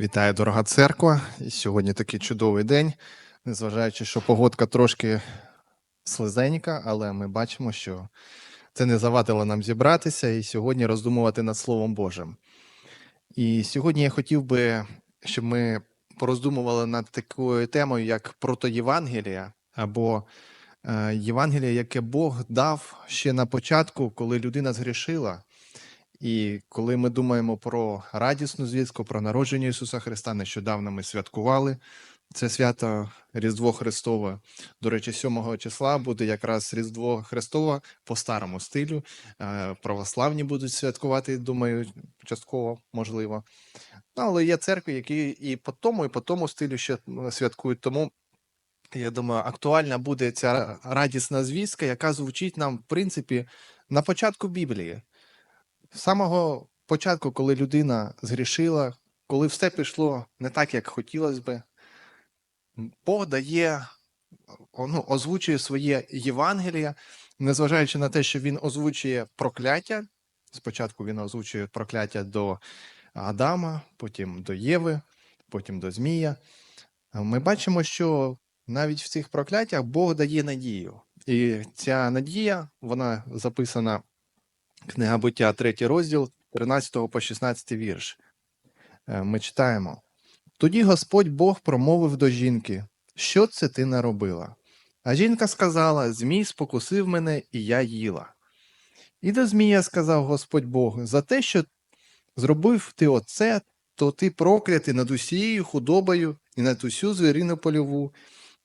Вітаю, дорога церква. І сьогодні такий чудовий день, незважаючи, що погодка трошки слизенька, але ми бачимо, що це не завадило нам зібратися і сьогодні роздумувати над Словом Божим. І сьогодні я хотів би, щоб ми пороздумували над такою темою, як протоєвангелія, або е, Євангелія, яке Бог дав ще на початку, коли людина згрішила. І коли ми думаємо про радісну звістку, про народження Ісуса Христа, нещодавно ми святкували це свято Різдво Христове. До речі, 7 числа буде якраз Різдво Христове по старому стилю. Е, Православні будуть святкувати, думаю, частково можливо. Ну, але є церкви, які і по тому, і по тому стилю ще святкують. Тому я думаю, актуальна буде ця радісна звістка, яка звучить нам, в принципі, на початку Біблії. З самого початку, коли людина згрішила, коли все пішло не так, як хотілося би, Бог дає, ну, озвучує своє Євангеліє, незважаючи на те, що він озвучує прокляття. Спочатку він озвучує прокляття до Адама, потім до Єви, потім до Змія. Ми бачимо, що навіть в цих прокляттях Бог дає надію. І ця надія, вона записана Книга буття, третій розділ, 13 по 16 вірш. Е, Ми читаємо: Тоді Господь Бог промовив до жінки: Що це ти наробила? А жінка сказала: Змій спокусив мене, і я їла. І до Змія сказав Господь Бог: За те, що зробив ти оце, то ти проклятий над усією худобою і над усю звірину польову.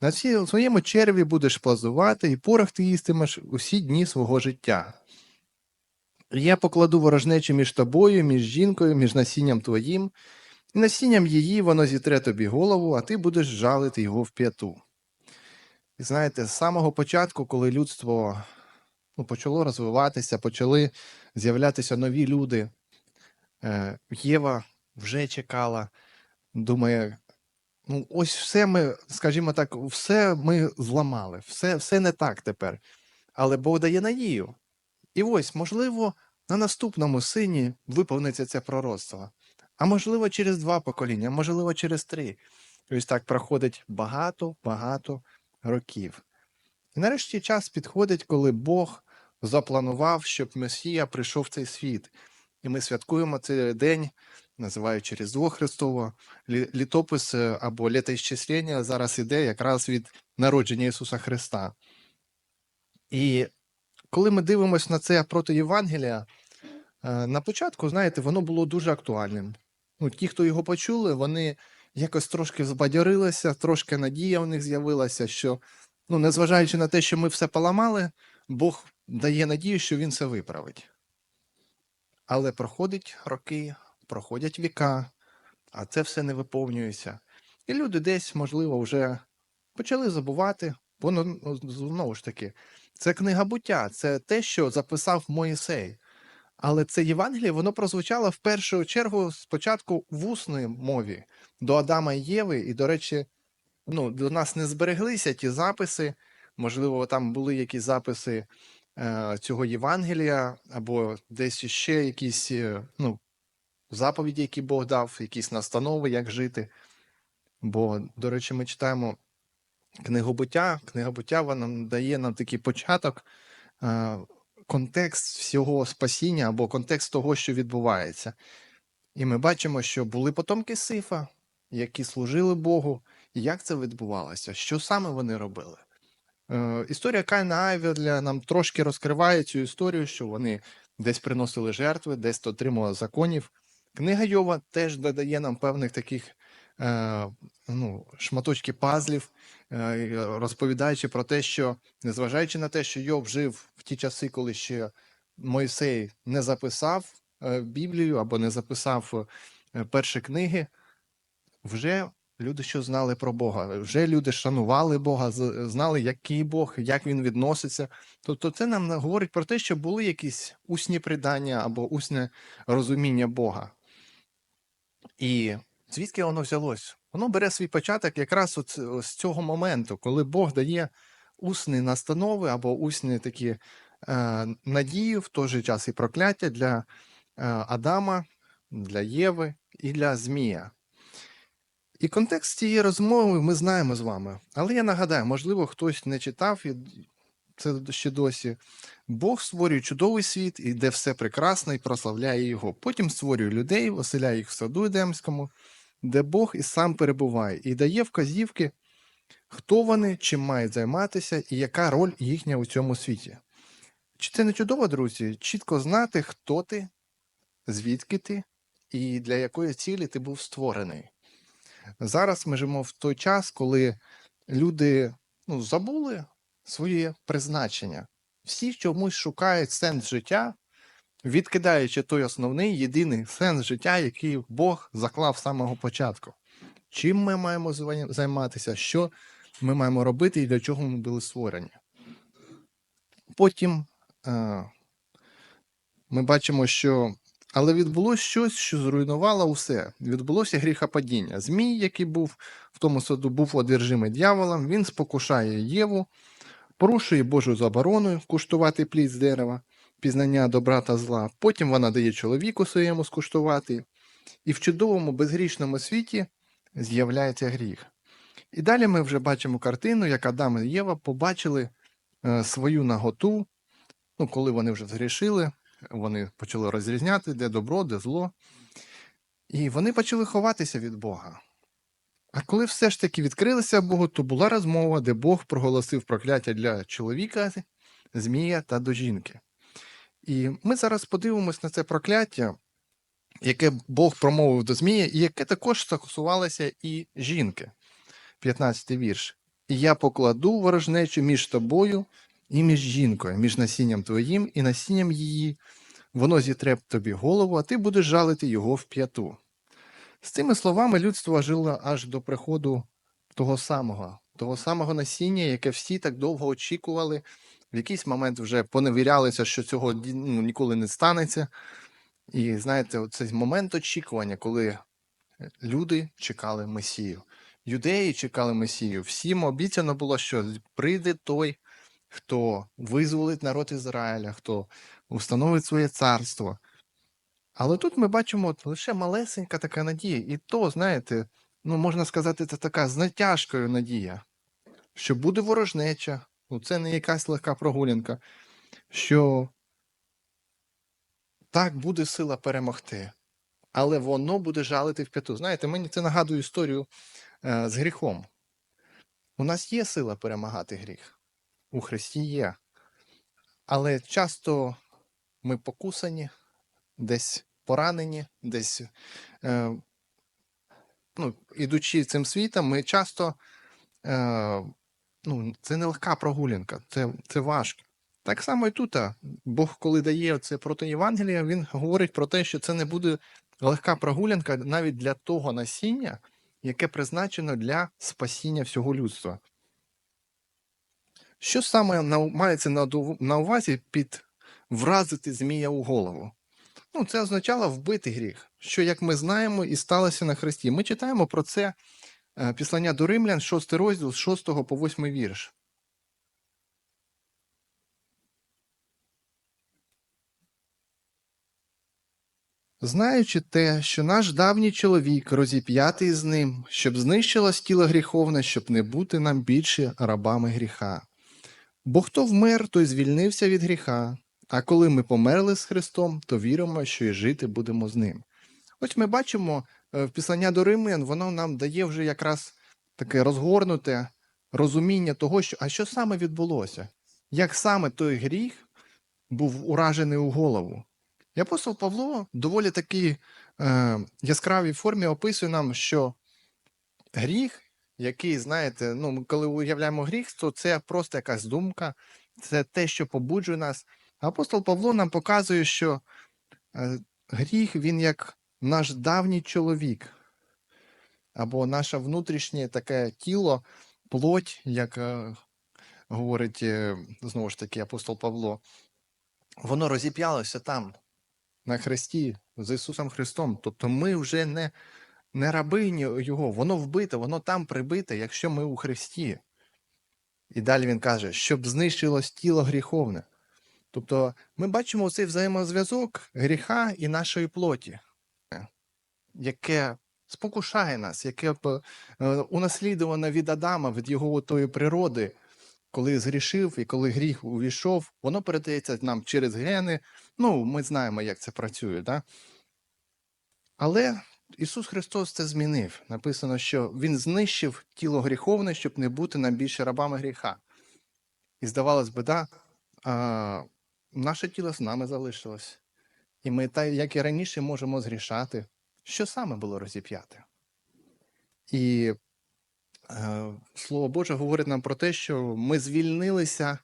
На своєму черві будеш плазувати, і порох ти їстимеш усі дні свого життя. Я покладу ворожнечу між тобою, між жінкою, між насінням твоїм, і насінням її воно зітре тобі голову, а ти будеш жалити його в п'яту. І знаєте, з самого початку, коли людство ну, почало розвиватися, почали з'являтися нові люди, е, Єва вже чекала, думає, ну ось все ми, скажімо так, все ми зламали, все, все не так тепер. Але Бог дає надію. І ось, можливо, на наступному сині виповниться це пророцтво. А можливо, через два покоління, можливо, через три. Ось так проходить багато-багато років. І нарешті час підходить, коли Бог запланував, щоб Месія прийшов в цей світ. І ми святкуємо цей день, називаючи Різдво Христово. Літопис е, або літоісчислення зараз іде якраз від народження Ісуса Христа. І коли ми дивимося на це проти Євангелія, е, на початку, знаєте, воно було дуже актуальним. Ну, ті, хто його почули, вони якось трошки збадьорилися, трошки надія у них з'явилася, що, ну, незважаючи на те, що ми все поламали, Бог дає надію, що він все виправить. Але проходять роки, проходять віка, а це все не виповнюється. І люди десь, можливо, вже почали забувати, бо ну, ну, знову ж таки, це книга буття, це те, що записав Моїсей. Але це Євангеліє, воно прозвучало в першу чергу спочатку в усній мові до Адама і Єви. І, до речі, ну, до нас не збереглися ті записи. Можливо, там були якісь записи е, цього Євангелія, або десь ще якісь е, ну, заповіді, які Бог дав, якісь настанови, як жити. Бо, до речі, ми читаємо Книга буття вона дає нам такий початок, е, контекст всього спасіння або контекст того, що відбувається. І ми бачимо, що були потомки Сифа, які служили Богу. І як це відбувалося? Що саме вони робили? Е, історія Каїна Авеля нам трошки розкриває цю історію, що вони десь приносили жертви, десь отримували законів. Книга Йова теж додає нам певних таких ну, шматочки пазлів, е, розповідаючи про те, що незважаючи на те, що Йов жив в ті часи, коли ще Мойсей не записав е, Біблію або не записав е, перші книги, вже люди що знали про Бога, вже люди шанували Бога, знали, який Бог, як він відноситься. Тобто, це нам говорить про те, що були якісь усні придання або усне розуміння Бога. І звідки воно взялось? Воно бере свій початок якраз от з цього моменту, коли Бог дає усні настанови або усні такі е, надії, в той же час і прокляття для е, Адама, для Єви і для Змія. І контекст цієї розмови ми знаємо з вами. Але я нагадаю, можливо, хтось не читав і це ще досі. Бог створює чудовий світ, і де все прекрасно і прославляє його. Потім створює людей, оселяє їх в саду Едемському, де Бог і сам перебуває, і дає вказівки, хто вони, чим мають займатися і яка роль їхня у цьому світі. Чи це не чудово, друзі? Чітко знати, хто ти, звідки ти і для якої цілі ти був створений. Зараз ми живемо в той час, коли люди ну, забули своє призначення. Всі чомусь шукають сенс життя, відкидаючи той основний єдиний сенс життя, який Бог заклав з самого початку. Чим ми маємо займатися, що ми маємо робити і для чого ми були створені. Потім е, ми бачимо, що але відбулося щось, що зруйнувало усе. Відбулося гріхопадіння. Змій, який був в тому саду, був одержимий дьяволом, він спокушає Єву, порушує Божу заборону куштувати плід з дерева, пізнання добра та зла. Потім вона дає чоловіку своєму скуштувати, і в чудовому безгрішному світі з'являється гріх. І далі ми вже бачимо картину, як Адам і Єва побачили е, свою наготу, ну, коли вони вже згрішили, вони почали розрізняти, де добро, де зло. І вони почали ховатися від Бога. А коли все ж таки відкрилися Богу, то була розмова, де Бог проголосив прокляття для чоловіка, змія та до жінки. І ми зараз подивимось на це прокляття, яке Бог промовив до Змія, і яке також стосувалося і жінки. 15 вірш. І я покладу ворожнечу між тобою і між жінкою, між насінням твоїм і насінням її. Воно зітре тобі голову, а ти будеш жалити його в п'яту. З цими словами людство жило аж до приходу того самого, того самого насіння, яке всі так довго очікували. В якийсь момент вже поневірялися, що цього ну, ніколи не станеться. І знаєте, цей момент очікування, коли люди чекали Месію. Юдеї чекали Месію. Всім обіцяно було, що прийде той, хто визволить народ Ізраїля, хто установить своє царство. Але тут ми бачимо лише малесенька така надія. І то, знаєте, ну можна сказати, це така з натяжкою надія, що буде ворожнеча, ну це не якась легка прогулянка, що так буде сила перемогти, але воно буде жалити в п'яту. Знаєте, мені це нагадує історію е, з гріхом. У нас є сила перемагати гріх. У Христі є. Але часто ми покусані, десь поранені, десь, е, ну, ідучи цим світом, ми часто, е, ну, це не легка прогулянка, це, це важко. Так само і тут. Бог, коли дає це проти Євангелія, він говорить про те, що це не буде легка прогулянка навіть для того насіння, яке призначено для спасіння всього людства. Що саме мається на, увазі під вразити змія у голову? Ну, це означало вбити гріх, що, як ми знаємо, і сталося на Христі. Ми читаємо про це післання до Римлян, 6 розділ, з 6 по 8 вірш. Знаючи те, що наш давній чоловік розіп'ятий з ним, щоб знищилось тіло гріховне, щоб не бути нам більше рабами гріха. Бо хто вмер, той звільнився від гріха, а коли ми померли з Христом, то віримо, що і жити будемо з ним. Ось ми бачимо е, в післання до Римлян, воно нам дає вже якраз таке розгорнуте розуміння того, що а що саме відбулося, як саме той гріх був уражений у голову. І апостол Павло доволі таки е, яскравій формі описує нам, що гріх, який, знаєте, ну, коли уявляємо гріх, то це просто якась думка, це те, що побуджує нас. Апостол Павло нам показує, що е, гріх він як наш давній чоловік, або наше внутрішнє таке тіло, плоть, як е, говорить е, знову ж таки апостол Павло, воно розіп'ялося там, на Христі, з Ісусом Христом. Тобто ми вже не, не рабині Його, воно вбите, воно там прибите, якщо ми у Христі. І далі він каже, щоб знищилось тіло гріховне. Тобто ми бачимо цей взаємозв'язок гріха і нашої плоті, яке спокушає нас, яке е, унаслідуване від Адама, від його тої природи, коли згрішив і коли гріх увійшов, воно передається нам через гени. Ну, ми знаємо, як це працює. Да? Але Ісус Христос це змінив. Написано, що Він знищив тіло гріховне, щоб не бути нам більше рабами гріха. І здавалось би, да, а, наше тіло з нами залишилось. І ми, та, як і раніше, можемо згрішати. Що саме було розіп'яте? І е, Слово Боже говорить нам про те, що ми звільнилися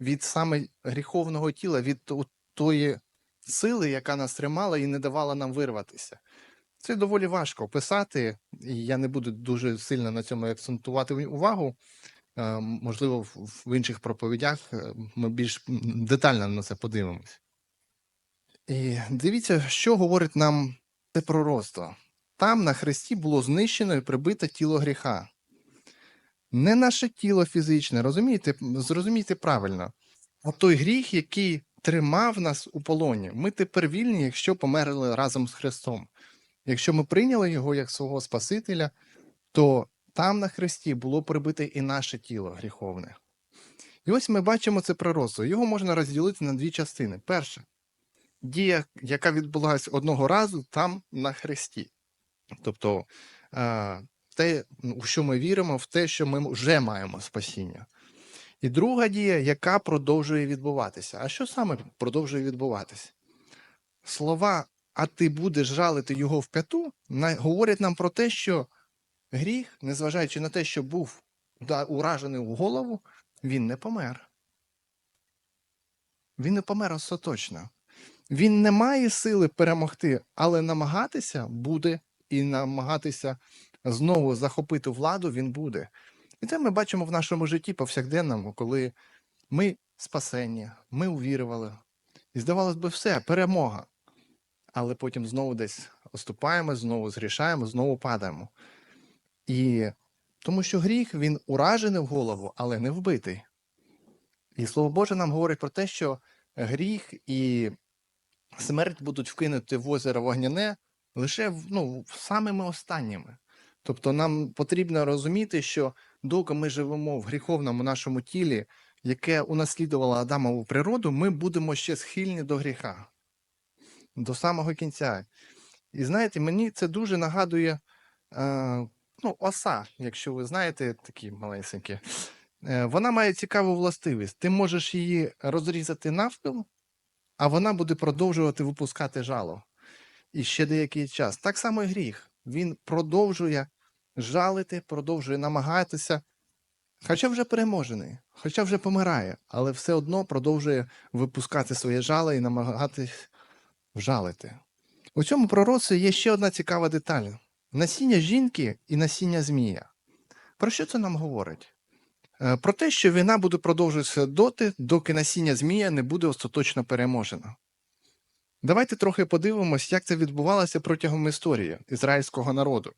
від саме гріховного тіла, від тої сили, яка нас тримала і не давала нам вирватися. Це доволі важко описати, і я не буду дуже сильно на цьому акцентувати увагу. Е, Можливо, в- інших проповідях е, ми більш детально на це подивимось. І дивіться, що говорить нам це пророцтво. Там на хресті було знищено і прибите тіло гріха. Не наше тіло фізичне, розумієте, зрозумійте правильно, а той гріх, який тримав нас у полоні. Ми тепер вільні, якщо померли разом з Христом. Якщо ми прийняли його як свого Спасителя, то там на хресті було прибите і наше тіло гріховне. І ось ми бачимо це пророцтво. Його можна розділити на дві частини. Перша дія, яка відбулася одного разу там на хресті. Тобто е, те, у що ми віримо, в те, що ми вже маємо спасіння. І друга дія, яка продовжує відбуватися. А що саме продовжує відбуватися? Слова, а ти будеш жалити його в п'яту, говорять нам про те, що гріх, незважаючи на те, що був уражений у голову, він не помер. Він не помер остаточно. Він не має сили перемогти, але намагатися буде і намагатися знову захопити владу він буде. І це ми бачимо в нашому житті повсякденному, коли ми спасені, ми увірували. І здавалось би, все, перемога. Але потім знову десь оступаємо, знову згрішаємо, знову падаємо. І тому що гріх він уражений в голову, але не вбитий. І Слово Боже нам говорить про те, що гріх і смерть будуть вкинути в озеро вогняне лише ну, самими останніми. Тобто нам потрібно розуміти, що доки ми живемо в гріховному нашому тілі, яке унаслідувало Адамову природу, ми будемо ще схильні до гріха до самого кінця. І знаєте, мені це дуже нагадує е, ну, оса, якщо ви знаєте, такі малесенькі. Е, вона має цікаву властивість. Ти можеш її розрізати навпіл, а вона буде продовжувати випускати жало. І ще деякий час. Так само і гріх. Він продовжує жалити, продовжує намагатися, хоча вже переможений, хоча вже помирає, але все одно продовжує випускати своє жало і намагатись вжалити. У цьому пророці є ще одна цікава деталь: насіння жінки і насіння змія. Про що це нам говорить? Е, Про те, що війна буде продовжуватися доти, доки насіння змія не буде остаточно переможено. Давайте трохи подивимось, як це відбувалося протягом історії ізраїльського народу.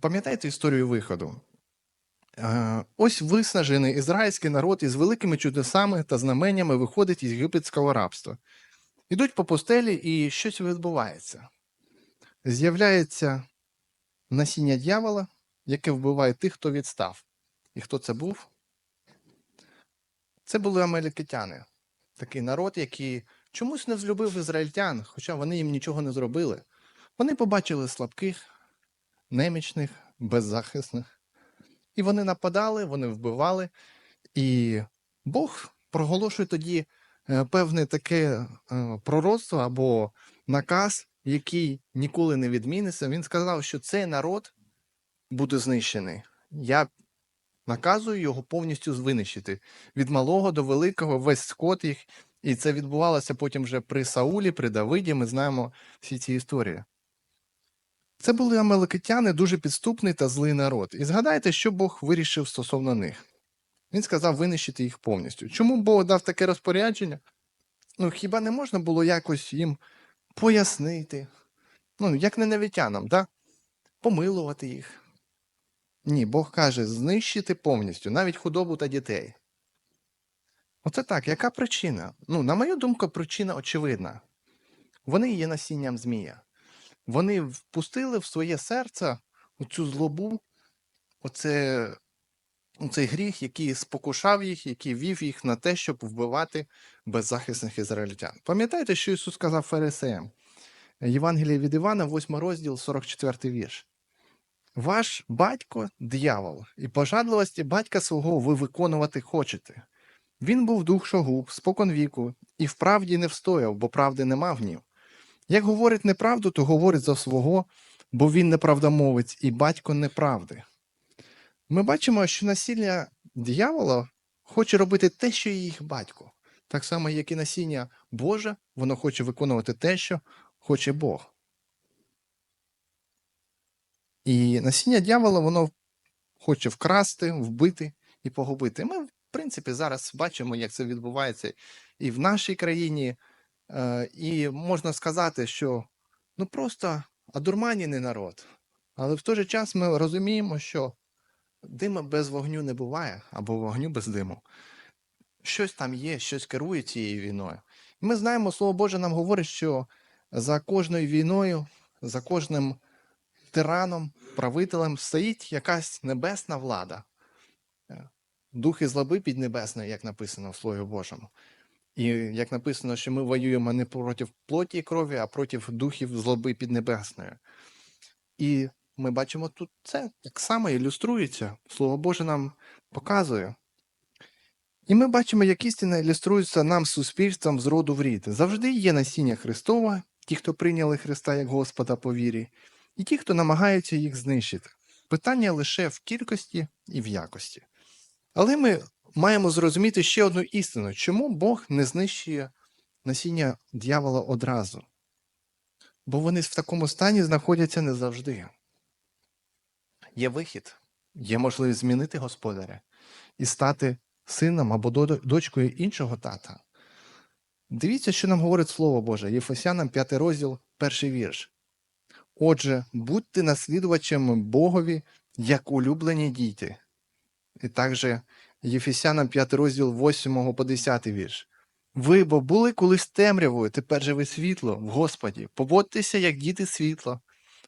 Пам'ятаєте історію виходу? Е, Ось виснажений ізраїльський народ із великими чудесами та знаменнями виходить із єгипетського рабства. Ідуть по пустелі, і щось відбувається. З'являється насіння дьявола, яке вбиває тих, хто відстав. І хто це був? Це були амелікитяни, такий народ, який чомусь не взлюбив ізраїльтян, хоча вони їм нічого не зробили. Вони побачили слабких, немічних, беззахисних. І вони нападали, вони вбивали. І Бог проголошує тоді е, певне таке е, пророцтво або наказ, який ніколи не відміниться. Він сказав, що цей народ буде знищений. Я наказую його повністю винищити від малого до великого, весь скот їх. І це відбувалося потім вже при Саулі, при Давиді. Ми знаємо всі ці історії. Це були амеликитяни, дуже підступний та злий народ. І згадайте, що Бог вирішив стосовно них. Він сказав винищити їх повністю. Чому Бог дав таке розпорядження? Ну, хіба не можна було якось їм пояснити? Ну, як ненавітянам, да? помилувати їх. Ні, Бог каже, знищити повністю, навіть худобу та дітей. Оце так, яка причина? Ну, на мою думку, причина очевидна. Вони є насінням змія. Вони впустили в своє серце оцю злобу, оце, оцей гріх, який спокушав їх, який вів їх на те, щоб вбивати беззахисних ізраїльтян. Пам'ятаєте, що Ісус сказав фарисеям? Євангеліє від Івана, 8 розділ, 44 вірш. Ваш батько диявол, і пожадливості батька свого ви виконувати хочете. Він був дух шогуб, спокон віку, і вправді не встояв, бо правди нема в нім. Як говорить неправду, то говорить за свого, бо він неправдомовець і батько неправди. Ми бачимо, що насілля диявола хоче робити те, що їх батько. Так само, як і насіння Боже, воно хоче виконувати те, що хоче Бог. І насіння дьявола, воно хоче вкрасти, вбити і погубити. Ми, в принципі, зараз бачимо, як це відбувається і в нашій країні, Е, і можна сказати, що ну просто одурманений народ. Але в той же час ми розуміємо, що дима без вогню не буває, або вогню без диму. Щось там є, щось керує цією війною. Ми знаємо, Слово Боже нам говорить, що за кожною війною, за кожним тираном, правителем стоїть якась небесна влада. Е, Духи злоби піднебесної, як написано в Слові Божому. І як написано, що ми воюємо не проти плоті і крові, а проти духів злоби піднебесної. І ми бачимо тут це так само ілюструється. Слово Боже нам показує. І ми бачимо, як істина ілюструється нам суспільством з роду в рід. Завжди є насіння Христова, ті, хто прийняли Христа як Господа по вірі, і ті, хто намагаються їх знищити. Питання лише в кількості і в якості. Але ми маємо зрозуміти ще одну істину, чому Бог не знищує насіння дьявола одразу. Бо вони в такому стані знаходяться не завжди. Є вихід, є можливість змінити господаря і стати сином або дочкою іншого тата. Дивіться, що нам говорить Слово Боже, Єфесянам 5 розділ, перший вірш. Отже, будьте наслідувачами Богові, як улюблені діти. І також Єфесянам 5 розділ 8 по 10 вірш. Ви бо були колись темрявою, тепер же ви світло в Господі. Поводьтеся, як діти світла,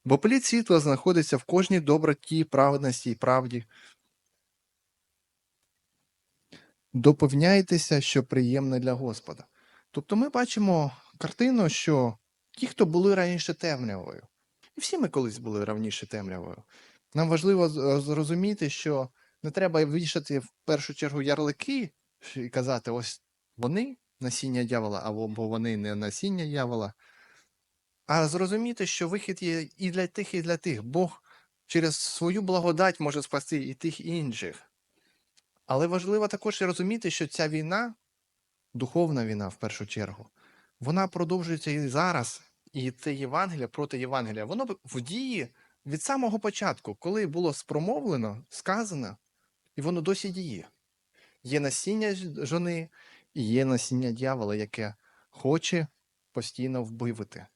бо плід світла знаходиться в кожній доброті, праведності і правді. Доповняйтеся, що приємне для Господа. Тобто ми бачимо картину, що ті, хто були раніше темрявою, і всі ми колись були раніше темрявою. Нам важливо зрозуміти, що не треба вішати в першу чергу ярлики і казати, ось вони насіння дьявола, або вони не насіння дьявола, а зрозуміти, що вихід є і для тих, і для тих. Бог через свою благодать може спасти і тих, і інших. Але важливо також і розуміти, що ця війна, духовна війна в першу чергу, вона продовжується і зараз. І це Євангелія проти Євангелія. Воно в дії від самого початку, коли було спромовлено, сказано, і воно досі діє. Є насіння жони і є насіння дьявола, яке хоче постійно вбивати.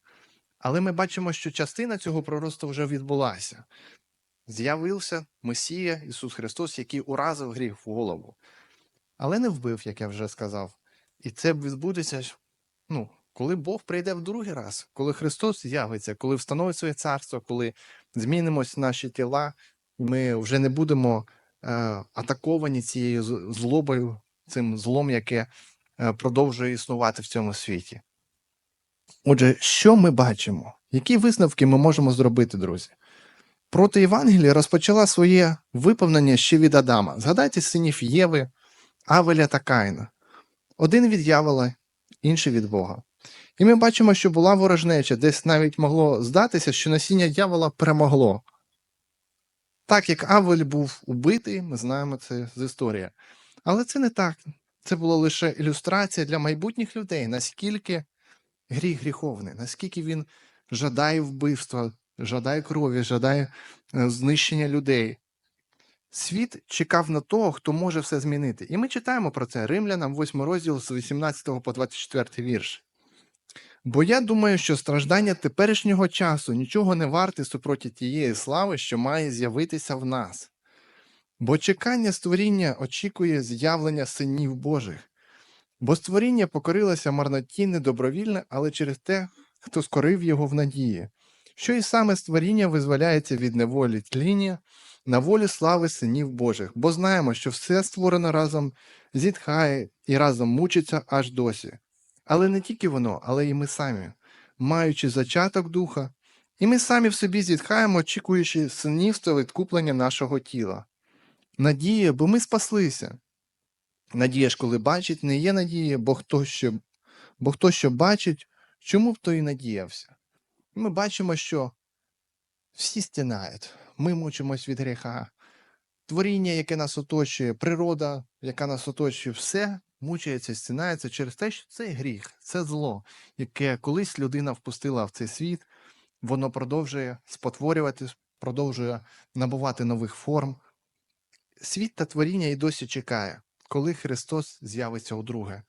Але ми бачимо, що частина цього пророцтва вже відбулася. З'явився Месія Ісус Христос, який уразив гріх в голову, але не вбив, як я вже сказав. І це відбудеться, ну, коли Бог прийде в другий раз, коли Христос з'явиться, коли встановить своє царство, коли змінимось наші тіла, ми вже не будемо е, атаковані цією злобою, цим злом, яке е, продовжує існувати в цьому світі. Отже, що ми бачимо? Які висновки ми можемо зробити, друзі? Проти Євангелія розпочала своє виповнення ще від Адама. Згадайте синів Єви, Авеля та Каїна. Один від Явола, інший від Бога. І ми бачимо, що була ворожнеча, десь навіть могло здатися, що насіння дьявола перемогло. Так як Авель був убитий, ми знаємо це з історії. Але це не так. Це була лише ілюстрація для майбутніх людей, наскільки гріх гріховний, наскільки він жадає вбивства, жадає крові, жадає е, знищення людей. Світ чекав на того, хто може все змінити. І ми читаємо про це Римлянам, 8 розділ з 18 по 24 вірш. Бо я думаю, що страждання теперішнього часу нічого не варте супроти тієї слави, що має з'явитися в нас. Бо чекання створіння очікує з'явлення синів Божих. Бо створіння покорилося марноті недобровільне, але через те, хто скорив його в надії, що і саме створіння визволяється від неволі тління на волю слави синів Божих, бо знаємо, що все створено разом зітхає і разом мучиться аж досі. Але не тільки воно, але й ми самі, маючи зачаток духа, і ми самі в собі зітхаємо, очікуючи синівства відкуплення нашого тіла. Надія, бо ми спаслися. Надія ж, коли бачить, не є надія, бо хто що, бо хто що бачить, чому б то і надіявся. Ми бачимо, що всі стінають, ми мучимось від гріха. Творіння, яке нас оточує, природа, яка нас оточує, все мучається, стінається через те, що це гріх, це зло, яке колись людина впустила в цей світ, воно продовжує спотворювати, продовжує набувати нових форм. Світ та творіння і досі чекає, коли Христос з'явиться удруге.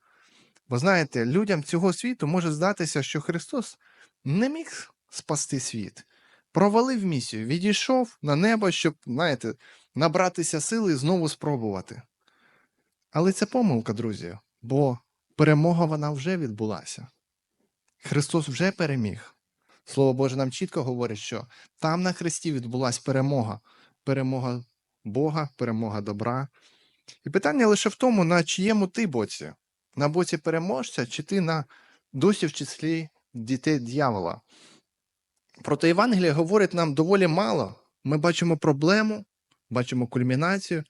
Бо знаєте, людям цього світу може здатися, що Христос не міг спасти світ, провалив місію, відійшов на небо, щоб, знаєте, набратися сили і знову спробувати. Але це помилка, друзі, бо перемога вона вже відбулася. Христос вже переміг. Слово Боже нам чітко говорить, що там на Христі відбулася перемога, перемога Бога, перемога добра. І питання лише в тому, на чиєму ти боці, на боці переможця, чи ти на досі в числі дітей дьявола. Проте Євангелія говорить нам доволі мало. Ми бачимо проблему, бачимо кульмінацію,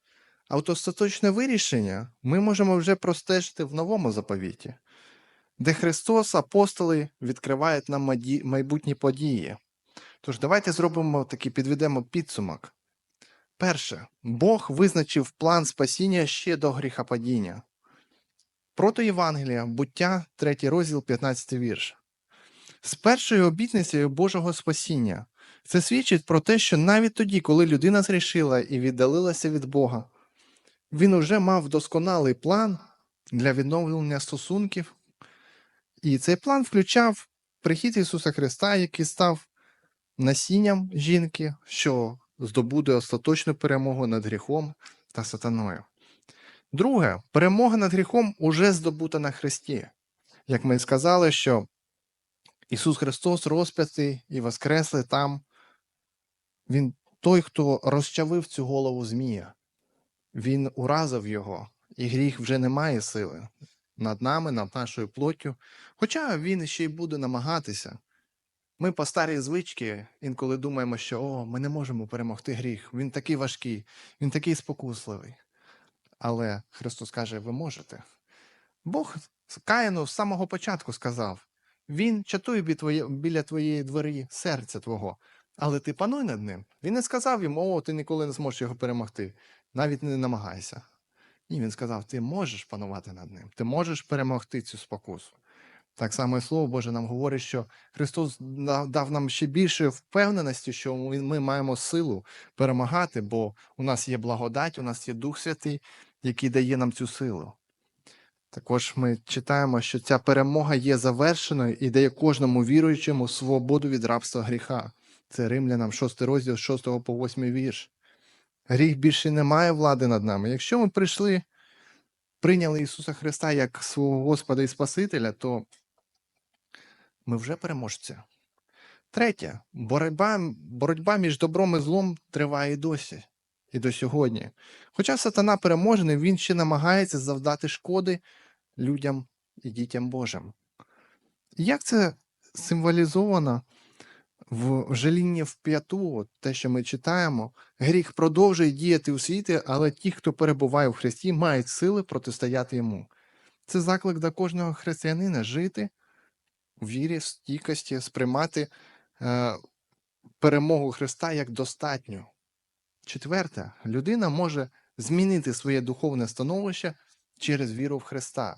а от остаточне вирішення ми можемо вже простежити в новому заповіті, де Христос, апостоли відкривають нам майбутні події. Тож давайте зробимо такий підведемо підсумок. Перше, Бог визначив план спасіння ще до гріхопадіння. Прото Євангелія, буття, 3 розділ, 15 вірш. З першою обітницею Божого спасіння це свідчить про те, що навіть тоді, коли людина зрішила і віддалилася від Бога, він уже мав досконалий план для відновлення стосунків, і цей план включав прихід Ісуса Христа, який став насінням жінки, що здобуде остаточну перемогу над гріхом та сатаною. Друге, перемога над гріхом уже здобута на Христі. Як ми сказали, що Ісус Христос розп'ятий і воскреслий там, Він той, хто розчавив цю голову Змія. Він уразив його, і гріх вже не має сили над нами, над нашою плоттю. Хоча він ще й буде намагатися. Ми по старій звичці інколи думаємо, що о, ми не можемо перемогти гріх. Він такий важкий, він такий спокусливий. Але Христос каже, ви можете. Бог Каїну з самого початку сказав: Він чатує біля твоєї двері серця твого, але ти пануй над ним. Він не сказав йому, о, ти ніколи не зможеш його перемогти. Навіть не намагайся. Ні, він сказав: ти можеш панувати над ним, ти можеш перемогти цю спокусу. Так само і Слово Боже нам говорить, що Христос дав нам ще більше впевненості, що ми маємо силу перемагати, бо у нас є благодать, у нас є Дух Святий, який дає нам цю силу. Також ми читаємо, що ця перемога є завершеною і дає кожному віруючому свободу від рабства гріха. Це Римлянам 6 розділ, 6 по 8 вірш. Гріх більше не має влади над нами. Якщо ми прийшли, прийняли Ісуса Христа як свого Господа і Спасителя, то ми вже переможці. Третє, боротьба, боротьба між добром і злом триває і досі, і до сьогодні. Хоча сатана переможений, він ще намагається завдати шкоди людям і дітям Божим. Як це символізовано в жалінні в п'яту, те, що ми читаємо, гріх продовжує діяти у світі, але ті, хто перебуває в Христі, мають сили протистояти йому. Це заклик до кожного християнина жити в вірі, стійкості, сприймати е, перемогу Христа як достатню. Четверте, людина може змінити своє духовне становище через віру в Христа.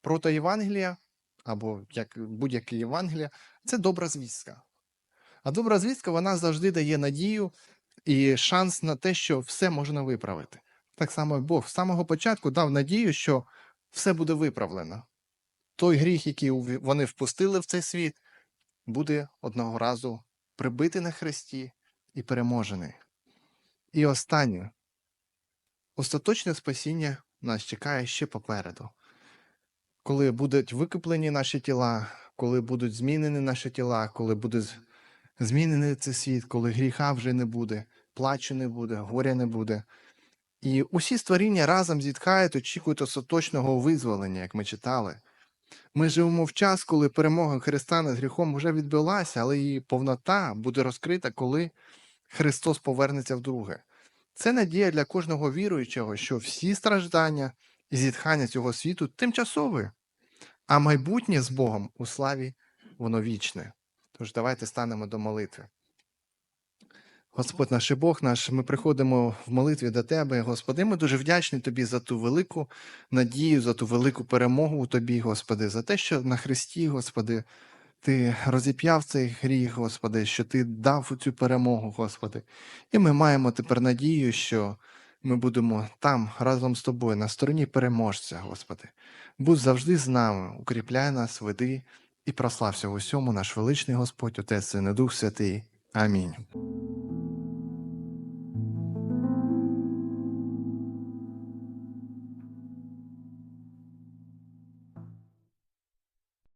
Прото Євангелія, або як будь-яке Євангелія, це добра звістка. А добра звістка вона завжди дає надію і шанс на те, що все можна виправити. Так само Бог з самого початку дав надію, що все буде виправлено. Той гріх, який вони впустили в цей світ, буде одного разу прибитий на хресті і переможений. І останнє. Остаточне спасіння нас чекає ще попереду. Коли будуть викуплені наші тіла, коли будуть змінені наші тіла, коли буде з- Змінений цей світ, коли гріха вже не буде, плачу не буде, горя не буде. І усі створіння разом зітхають, очікують остаточного визволення, як ми читали. Ми живемо в час, коли перемога Христа над гріхом вже відбулася, але її повнота буде розкрита, коли Христос повернеться вдруге. Це надія для кожного віруючого, що всі страждання і зітхання цього світу тимчасові, а майбутнє з Богом у славі воно вічне. Тож давайте станемо до молитви. Господь наш і Бог наш, ми приходимо в молитві до Тебе, Господи. Ми дуже вдячні Тобі за ту велику надію, за ту велику перемогу у Тобі, Господи, за те, що на Христі, Господи, Ти розіп'яв цей гріх, Господи, що Ти дав цю перемогу, Господи. І ми маємо тепер надію, що ми будемо там разом з Тобою, на стороні переможця, Господи. Будь завжди з нами, укріпляй нас, веди і прослався в усьому наш величний Господь, Отець і Дух Святий. Амінь.